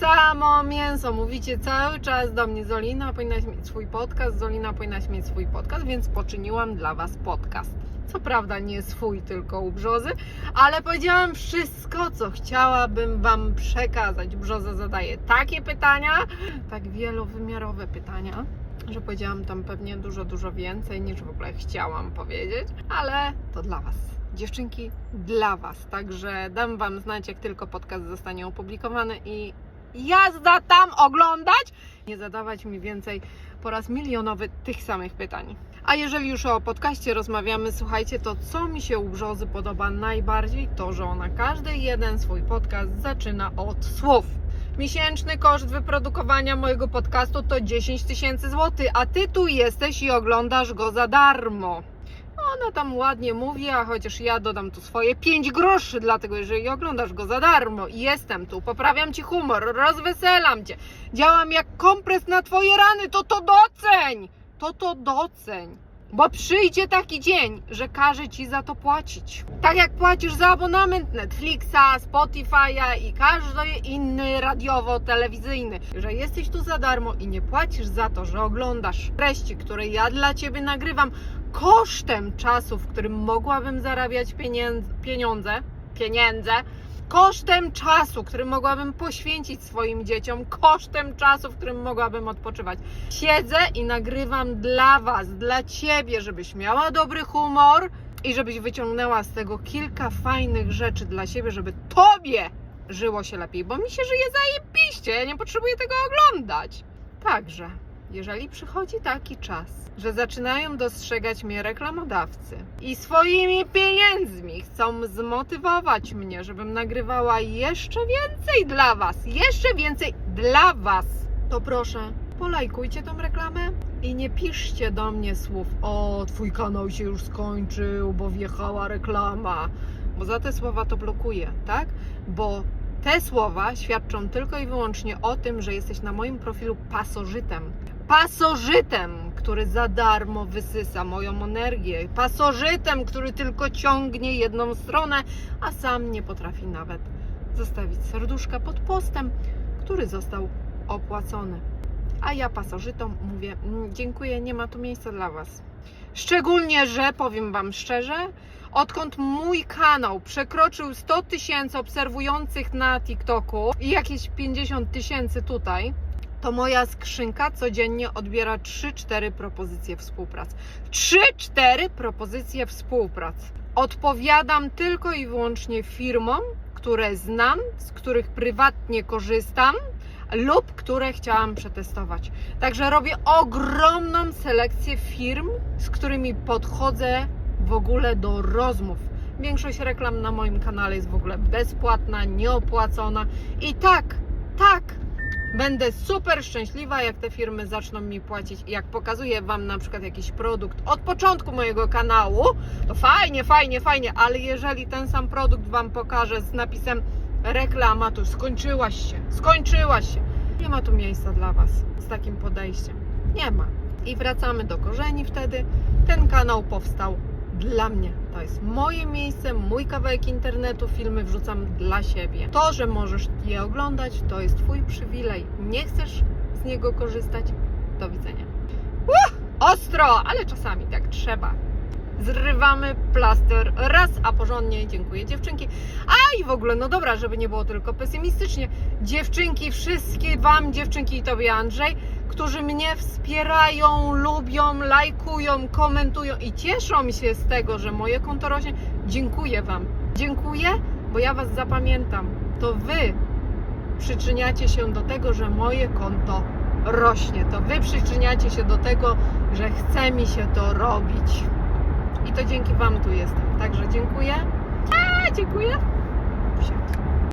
samo mięso. Mówicie cały czas do mnie, Zolina powinnaś mieć swój podcast, Zolina powinnaś mieć swój podcast, więc poczyniłam dla Was podcast. Co prawda nie swój, tylko u Brzozy, ale powiedziałam wszystko, co chciałabym Wam przekazać. Brzoza zadaje takie pytania, tak wielowymiarowe pytania, że powiedziałam tam pewnie dużo, dużo więcej niż w ogóle chciałam powiedzieć, ale to dla Was. Dziewczynki, dla Was. Także dam Wam znać, jak tylko podcast zostanie opublikowany i jazda tam oglądać, nie zadawać mi więcej po raz milionowy tych samych pytań. A jeżeli już o podcaście rozmawiamy, słuchajcie, to co mi się u Brzozy podoba najbardziej, to że ona każdy jeden swój podcast zaczyna od słów. Miesięczny koszt wyprodukowania mojego podcastu to 10 tysięcy złotych, a ty tu jesteś i oglądasz go za darmo. Ona tam ładnie mówi, a chociaż ja dodam tu swoje 5 groszy, dlatego jeżeli oglądasz go za darmo i jestem tu, poprawiam ci humor, rozweselam cię, działam jak kompres na twoje rany, to to doceń! To to doceń. Bo przyjdzie taki dzień, że każe ci za to płacić. Tak jak płacisz za abonament Netflixa, Spotify'a i każdy inny radiowo-telewizyjny. Że jesteś tu za darmo i nie płacisz za to, że oglądasz treści, które ja dla ciebie nagrywam kosztem czasu, w którym mogłabym zarabiać pieniędzy, pieniądze, pieniądze, kosztem czasu, który mogłabym poświęcić swoim dzieciom, kosztem czasu, w którym mogłabym odpoczywać. Siedzę i nagrywam dla Was, dla Ciebie, żebyś miała dobry humor i żebyś wyciągnęła z tego kilka fajnych rzeczy dla siebie, żeby Tobie żyło się lepiej, bo mi się żyje zajebiście, ja nie potrzebuję tego oglądać. Także, jeżeli przychodzi taki czas, że zaczynają dostrzegać mnie reklamodawcy i swoimi pieniędzmi chcą zmotywować mnie, żebym nagrywała jeszcze więcej dla Was, jeszcze więcej dla Was, to proszę, polajkujcie tą reklamę i nie piszcie do mnie słów o, twój kanał się już skończył, bo wjechała reklama, bo za te słowa to blokuję, tak? Bo te słowa świadczą tylko i wyłącznie o tym, że jesteś na moim profilu pasożytem. Pasożytem, który za darmo wysysa moją energię. Pasożytem, który tylko ciągnie jedną stronę, a sam nie potrafi nawet zostawić serduszka pod postem, który został opłacony. A ja pasożytom mówię: "Mm, Dziękuję, nie ma tu miejsca dla Was. Szczególnie, że powiem Wam szczerze, odkąd mój kanał przekroczył 100 tysięcy obserwujących na TikToku i jakieś 50 tysięcy tutaj, to moja skrzynka codziennie odbiera 3-4 propozycje współpracy. 3-4 propozycje współpracy. Odpowiadam tylko i wyłącznie firmom, które znam, z których prywatnie korzystam lub które chciałam przetestować. Także robię ogromną selekcję firm, z którymi podchodzę w ogóle do rozmów. Większość reklam na moim kanale jest w ogóle bezpłatna, nieopłacona i tak, tak, Będę super szczęśliwa, jak te firmy zaczną mi płacić. I jak pokazuję Wam na przykład jakiś produkt od początku mojego kanału, to fajnie, fajnie, fajnie, ale jeżeli ten sam produkt Wam pokażę z napisem reklama, to skończyłaś się, skończyłaś się. Nie ma tu miejsca dla Was z takim podejściem. Nie ma. I wracamy do korzeni wtedy. Ten kanał powstał dla mnie. To jest moje miejsce, mój kawałek internetu, filmy wrzucam dla siebie. To, że możesz je oglądać, to jest Twój przywilej. Nie chcesz z niego korzystać? Do widzenia. Uh, ostro, ale czasami tak trzeba. Zrywamy plaster raz, a porządnie. Dziękuję dziewczynki. A i w ogóle, no dobra, żeby nie było tylko pesymistycznie. Dziewczynki, wszystkie Wam, dziewczynki i Tobie Andrzej, którzy mnie wspierają, lubią, lajkują, komentują i cieszą się z tego, że moje konto rośnie. Dziękuję Wam. Dziękuję, bo ja Was zapamiętam. To Wy przyczyniacie się do tego, że moje konto rośnie. To Wy przyczyniacie się do tego, że chce mi się to robić. I to dzięki Wam tu jestem. Także dziękuję. A, dziękuję. Psia.